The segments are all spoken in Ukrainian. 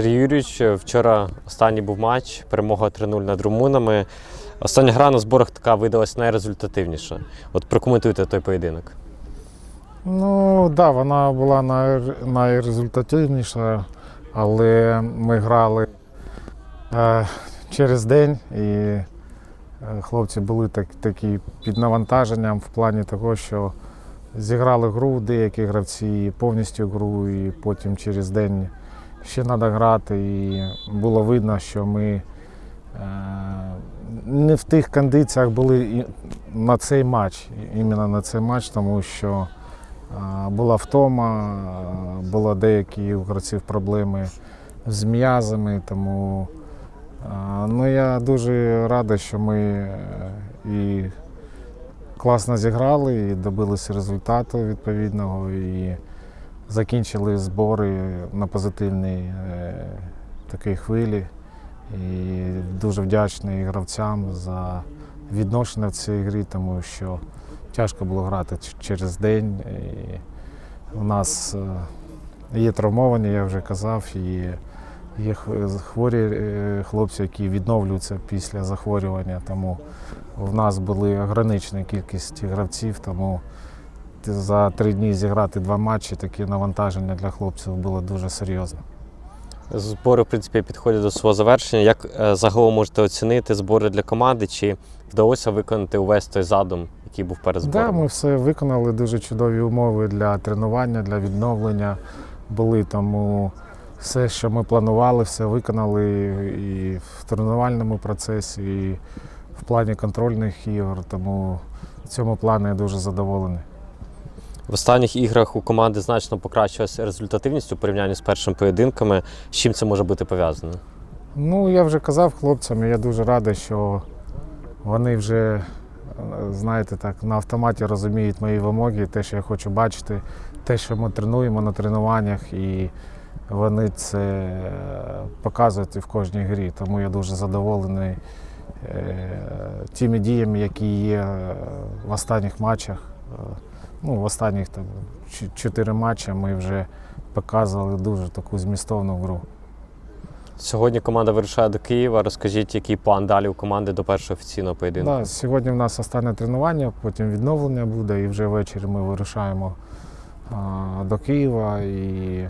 Сергій Юрійович, вчора останній був матч, перемога 3-0 над румунами. Остання гра на зборах така видалась найрезультативніша. От прокоментуйте той поєдинок. Ну, так, да, вона була най- найрезультативніша, але ми грали е, через день і е, хлопці були так, такі під навантаженням в плані того, що зіграли гру деякі гравці, повністю гру, і потім через день ще треба грати. І було видно, що ми е, не в тих кондиціях були на цей матч, іменно на цей матч, тому що. А, Була втома, а, було деякі у гравців проблеми з м'язами, тому а, ну, я дуже радий, що ми е, і класно зіграли, і добилися результату відповідного, і закінчили збори на позитивній е, такій хвилі. І дуже вдячний гравцям за відношення в цій грі, тому що тяжко було грати через день. І у нас е, є травмовані, я вже казав, і є хворі е, хлопці, які відновлюються після захворювання. Тому в нас були ограничена кількість гравців, тому за три дні зіграти два матчі, таке навантаження для хлопців було дуже серйозне. Збори, в принципі, підходять до свого завершення. Як е, загалом можете оцінити збори для команди? Чи вдалося виконати увесь той задум, який був перед Так, збором? да, ми все виконали, дуже чудові умови для тренування, для відновлення були. Тому все, що ми планували, все виконали і в тренувальному процесі, і в плані контрольних ігор. Тому в цьому плані я дуже задоволений. В останніх іграх у команди значно покращилася результативність у порівнянні з першими поєдинками. З чим це може бути пов'язано? Ну, я вже казав хлопцям, я дуже радий, що вони вже, е, знаєте, так, на автоматі розуміють мої вимоги, те, що я хочу бачити, те, що ми тренуємо на тренуваннях, і вони це е, показують в кожній грі. Тому я дуже задоволений е, тими діями, які є в останніх матчах. Ну, в останніх там, чотири матчі ми вже показували дуже таку змістовну гру. Сьогодні команда вирушає до Києва. Розкажіть, який план далі у команди до першого офіційного поєдинку? Да, сьогодні в нас останнє тренування, потім відновлення буде, і вже ввечері ми вирушаємо а, до Києва. І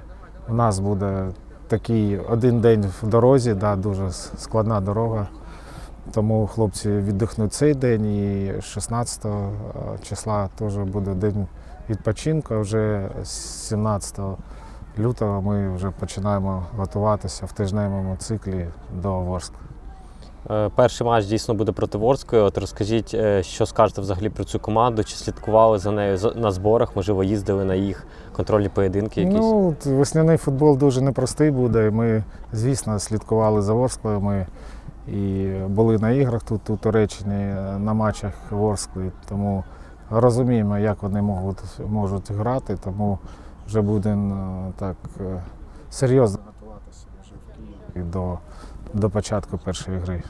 у нас буде такий один день в дорозі, да, дуже складна дорога. Тому хлопці віддихнуть цей день і 16 числа теж буде день відпочинку. Вже 17 лютого ми вже починаємо готуватися в тижневому циклі до Ворскла. Е, Перший матч дійсно буде проти Ворської. От розкажіть, е, що скажете взагалі про цю команду? Чи слідкували за нею на зборах? Можливо, їздили на їх контрольні поєдинки якісь? Ну, весняний футбол дуже непростий буде. Ми, звісно, слідкували за Ворсклою. Ми і були на іграх тут у Туреччині на матчах Ворскли. Тому розуміємо, як вони можуть, можуть грати. Тому вже будемо е, так е, серйозно готуватися до, до початку першої гри.